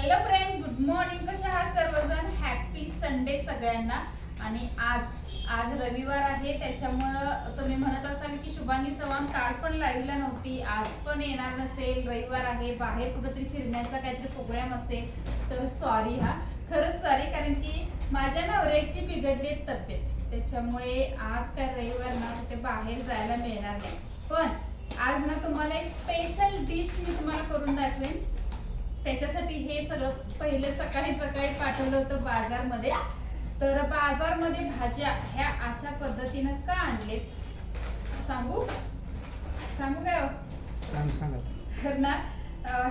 Hello friend good morning कसे आहात सर्वजण? हॅपी संडे सगळ्यांना. आणि आज आज रविवार आहे त्याच्यामुळं तुम्ही म्हणत असाल की शुभांगी चव्हाण काल पण लाईव्हला नव्हती आज पण येणार नसेल. रविवार आहे बाहेर कुठंतरी फिरण्याचा काहीतरी प्रोग्राम असेल तर सॉरी हा. खरंच सॉरी कारण की माझ्या नवऱ्याची बिघडली तब्येत. त्याच्यामुळे आज काय रविवार ना कुठे बाहेर जायला मिळणार नाही. पण आज ना तुम्हाला एक स्पेशल डिश मी तुम्हाला करून दाखवेन. त्याच्यासाठी हे सगळं पहिलं सकाळी सकाळी पाठवलं होतं बाजारमध्ये. तर बाजारमध्ये भाज्या ह्या अशा पद्धतीनं का आणलेत? सांगू? सांगू काय हो? सांग सांगा ना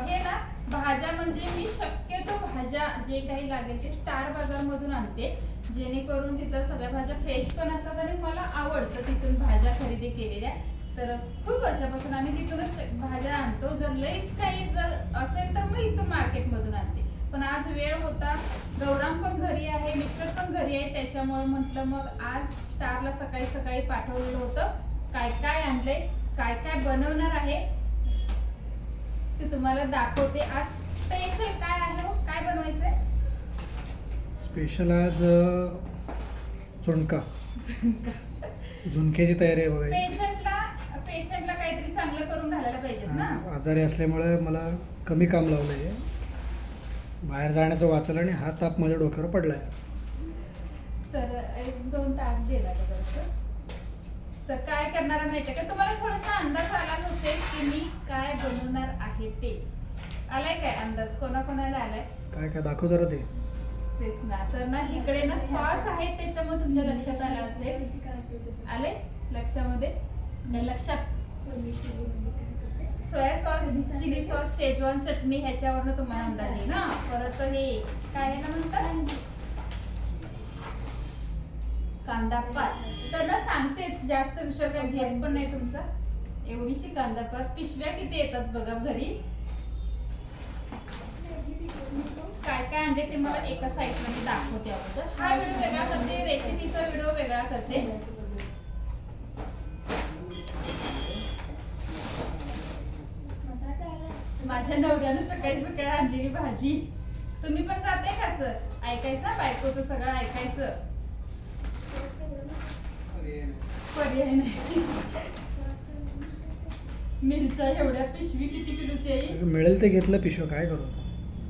हे ना भाज्या म्हणजे मी शक्यतो भाज्या जे काही लागेल ते स्टार बाजारमधून आणते. जेणेकरून तिथं सगळ्या भाज्या फ्रेश पण असतात आणि मला आवडतं तिथून भाज्या खरेदी केलेल्या. तर खूप वर्षापासून आम्ही तिथूनच भाज्या आणतो. जर लईच काही जर असेल तर मग इथून मार्केटमधून आणते. पण आज वेळ होता. गौराम पण घरी आहे मिस्टर पण घरी आहे. त्याच्यामुळे म्हटलं मग आज स्टारला सकाळी सकाळी पाठवलेलं होतं. काय काय आणलंय काय काय बनवणार आहे ते तुम्हाला दाखवते. आज स्पेशल काय आहे हो? काय बनवायचंय? स्पेशल आज अ, झुणका. झुणक्याची तयारी आहे बघा. ही. पाहिजेत ना. आज आजारी असल्यामुळे मला कमी काम लावलं आहे बाहेर जाण्याचं वाचलं आणि हा ताप माझ्या डोक्यावर पडला आहे आज. तर एक दोन तास दिला का जरासं? तर काय करणार माहितीये का? तुम्हाला थोडासा अंदाज आला नसेल की मी काय बनवणार आहे ते. आलाय काय अंदाज? कोणाकोणाला आलाय? काय काय दाखव जरा ते. तेच ना. तर ना इकडे ना सॉस आहे त्याच्यामुळे तुमच्या लक्षात आलं असेल. आले लक्षामध्ये? नाही, लक्षात. Soya sauce chilli sauce Schezwan chutney ह्याच्यावरनं तुम्हाला अंदाज येईल. ना परत हे काय आहे ना म्हणतात? कांदा. पात. तर ना सांगतेच जास्त विषय काय घेत पण नाही तुमचा. एवढीशी कांदा पात. पिशव्या किती येतात बघा घरी. काय काय आणले ते मला एका साईडला मी दाखवते अगोदर. हा व्हिडिओ वेगळा करते. रेसिपीचा व्हिडिओ वेगळा करते. माझ्या नवऱ्यानं सकाळी सकाळी आणलेली भाजी. तुम्ही पण जाते का सर? ऐकायचं? बायकोचं सगळं ऐकायचं? पर्याय नाही. मिरच्या एवढ्या पिशवी किती किलोची आहे? मिळेल ते घेतलं पिशवं काय करू आता?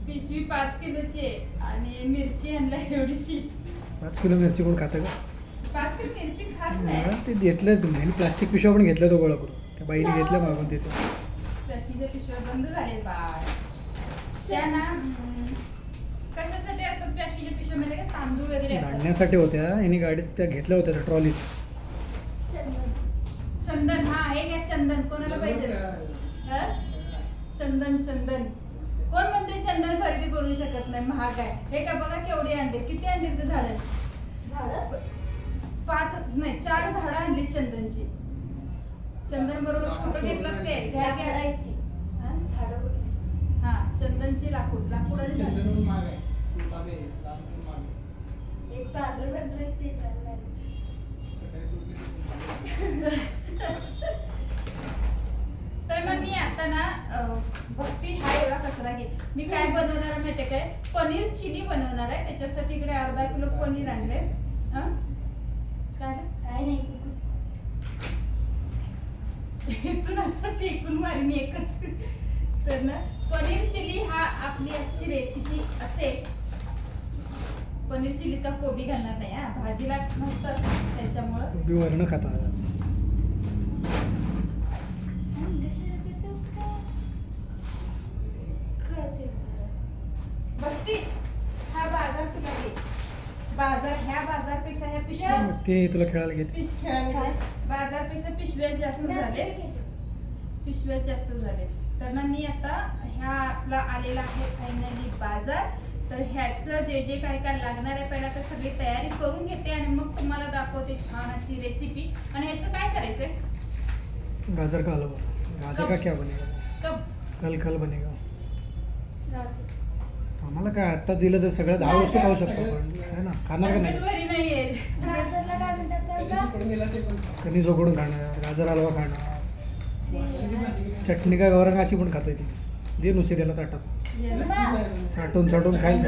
पिशवी पाच किलोची आहे आणि मिरची आणल्या एवढीशी. पाच किलो मिरची कोण खातं का? पाच किलो मिरची खात मला नाही ते घेतलं तुम्ही. प्लास्टिक पिशव्या पण घेतल्या तो गोळा करून. त्या बाईने घेतल्या मागून तिथे. प्लास्टिकच्या पिशव्या बंद झाले बाळ. त्या ना कशासाठी असतात प्लास्टिकच्या पिशव्यामध्ये का? तांदूळ वगैरे असतात. धाडण्यासाठी होत्या. यांनी गाडीत त्या घेतल्या होत्या त्या ट्रॉलीत. चंदन. हा आहे का चंदन. कोणाला पाहिजे? हा? चंदन चंदन. कोण म्हणते चंदन खरेदी करू शकत नाही? महाग आहे. हे का बघा केवढे आणले किती आणले ते झाड? पाच नाही चार झाडं आणली चंदनची. चंदन बरोबर फोटो घेतलात काय? घ्या घ्या. चंदनची लाकूड. लाकूड आणि झाडं. तर मग. मी आता ना अं, भक्ती हा एवढा कचरा घे. मी काय बनवणार आहे माहितीये काय? पनीर चिली बनवणार आहे. त्याच्यासाठी इकडे अर्धा किलो पनीर आणले. काय रे? इथून असं फेकून मारीन एकच. तर ना पनीर चिली हा आपली आजची रेसिपी असेल. पनीर चिली तर कोबी घालणार नाही हा. भाजीला नसतं त्याच्यामुळं. वर्ण खाता. भक्ती हा बाजार तुला घे बाजार ह्या बाजारपेक्षा ह्या पिशव्या ते तुला खेळायला घेते. पिश- खेळायला घे. बाजारपेक्षा पिशव्या जास्त झाले. पिशव्या जास्त झाले. तर ना मी आता ह्या आपला आलेला आहे फायनली बाजार. तर ह्याचं जे जे काय काय लागणार आहे पहिला तर सगळी तयारी करून घेते आणि मग तुम्हाला दाखवते छान अशी रेसिपी आणि ह्याचं काय करायचंय? गाजर का हलवा गाजर का क्या बनेगा? कल कल बनेगा. आम्हाला काय आत्ता दिलं तर सगळं दहा वस्तू खाऊ शकतो आपण. है ना? खाणार का नाही? घरी नाहीये कणी जोकडून खाणार गाजर हलवा खाणार. चटणी काय गौरंग अशी पण खातोय ती. दे नुसते त्याला ताटात. चाटून चाटून खाईल.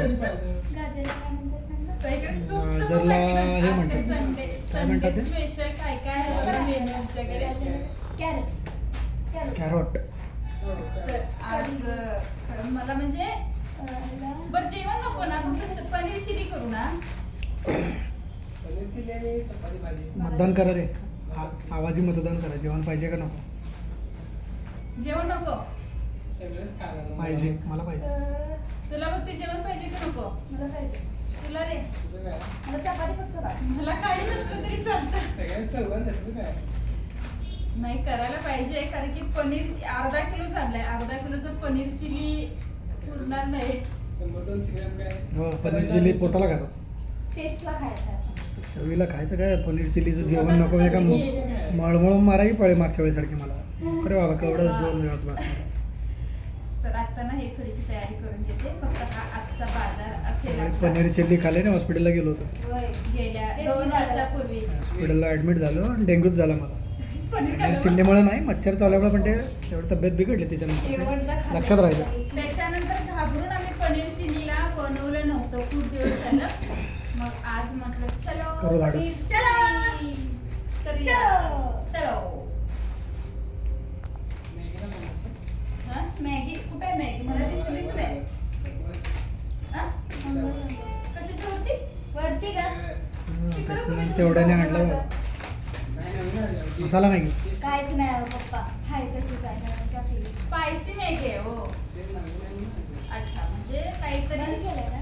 गाजरला हे म्हणतात. संडे काय म्हणतात ते? स्पेशल काय काय आहे बघा मेनू आमच्याकडे कॅरेट. मला म्हणजे बरं जेवण नको ना फक्त पनीर चिली करू ना. मतदान करा रे. आ- आवाजी मतदान करा. जेवण पाहिजे का नको? जेवण नको. पाहिजे मला पाहिजे. अं, तुला फक्त जेवण पाहिजे का नको? मला पाहिजे. तुला रे. मला चपाती फक्त बस. मला काही नसलं तरी चालतं. नाही करायला पाहिजे कारण की पनीर अर्धा किलो चाललंय. अर्धा किलोचं पनीर चिली पुरणार नाही. हो पनीर चिली पोटाला खातात. टेस्टला खायचं आहे. चवीला खायचं काय पनीर चिलीचं जेवण नको आहे का मग मळमळ माराही पळे मागच्या वेळेसारखी मला अरे बाबा केवढं दोन वेळाच बस तर आता ना हे थोडीशी तयारी करून घेते फक्त हा आजचा बाजार असेल आपला. पनीर चिल्ली खाल्ले ना हॉस्पिटलला गेलो होतो. गेल्या दोन. वर्षापूर्वी हॉस्पिटलला ॲडमिट झालो आणि डेंग्यूच झाला मला पनीर. चिल्लीमुळे नाही मच्छर चावल्यामुळे पण ते एवढी तब्येत बिघडली त्याच्यानंतर. लक्षात राहायचं त्याच्यानंतर घाबरून आम्ही पनीर चिलीला बनवलं नव्हतं खूप दिवस झालं मग आज म्हटलं चलो करू धाडस. चलो. करूया. चलो. चलो हा? मॅगी कुठे आहे मॅगी मला दिसलीच नाही हा? कशाची होती वरती का तेवढ्याने आणलं बाबा मसाला मॅगी काहीच नाही हो पप्पा हाय तशीच आहे कारण का स्पायसी मॅगी आहे हो अच्छा म्हणजे काहीतरी केलंय ना